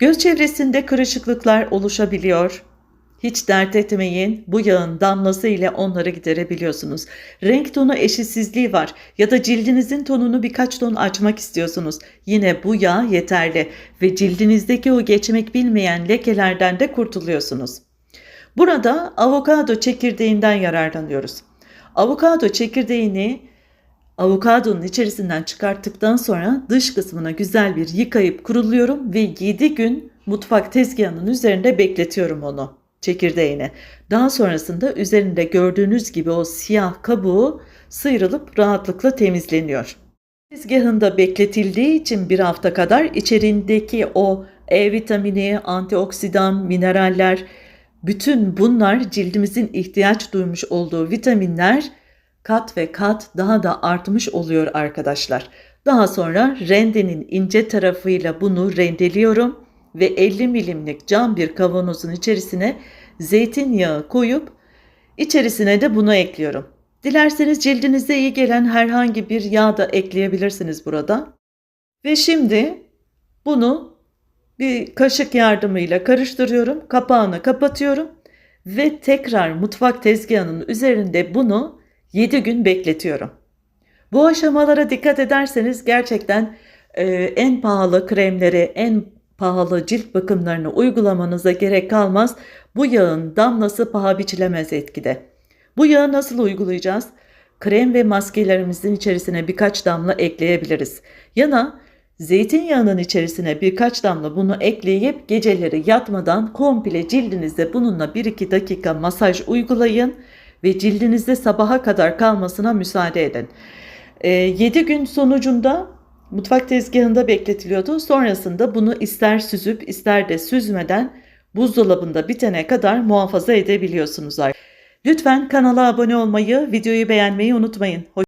Göz çevresinde kırışıklıklar oluşabiliyor. Hiç dert etmeyin. Bu yağın damlası ile onları giderebiliyorsunuz. Renk tonu eşitsizliği var ya da cildinizin tonunu birkaç ton açmak istiyorsunuz. Yine bu yağ yeterli ve cildinizdeki o geçmek bilmeyen lekelerden de kurtuluyorsunuz. Burada avokado çekirdeğinden yararlanıyoruz. Avokado çekirdeğini avokadonun içerisinden çıkarttıktan sonra dış kısmına güzel bir yıkayıp kuruluyorum ve 7 gün mutfak tezgahının üzerinde bekletiyorum onu çekirdeğini. Daha sonrasında üzerinde gördüğünüz gibi o siyah kabuğu sıyrılıp rahatlıkla temizleniyor. Tezgahında bekletildiği için bir hafta kadar içerindeki o E vitamini, antioksidan, mineraller, bütün bunlar cildimizin ihtiyaç duymuş olduğu vitaminler kat ve kat daha da artmış oluyor arkadaşlar. Daha sonra rendenin ince tarafıyla bunu rendeliyorum ve 50 milimlik cam bir kavanozun içerisine zeytinyağı koyup içerisine de bunu ekliyorum. Dilerseniz cildinize iyi gelen herhangi bir yağ da ekleyebilirsiniz burada. Ve şimdi bunu bir kaşık yardımıyla karıştırıyorum. Kapağını kapatıyorum ve tekrar mutfak tezgahının üzerinde bunu 7 gün bekletiyorum. Bu aşamalara dikkat ederseniz gerçekten e, en pahalı kremleri, en pahalı cilt bakımlarını uygulamanıza gerek kalmaz. Bu yağın damlası paha biçilemez etkide. Bu yağı nasıl uygulayacağız? Krem ve maskelerimizin içerisine birkaç damla ekleyebiliriz. Yana zeytinyağının içerisine birkaç damla bunu ekleyip geceleri yatmadan komple cildinizde bununla 1-2 dakika masaj uygulayın ve cildinizde sabaha kadar kalmasına müsaade edin. 7 gün sonucunda mutfak tezgahında bekletiliyordu. Sonrasında bunu ister süzüp ister de süzmeden buzdolabında bitene kadar muhafaza edebiliyorsunuz. Lütfen kanala abone olmayı, videoyu beğenmeyi unutmayın. Hoş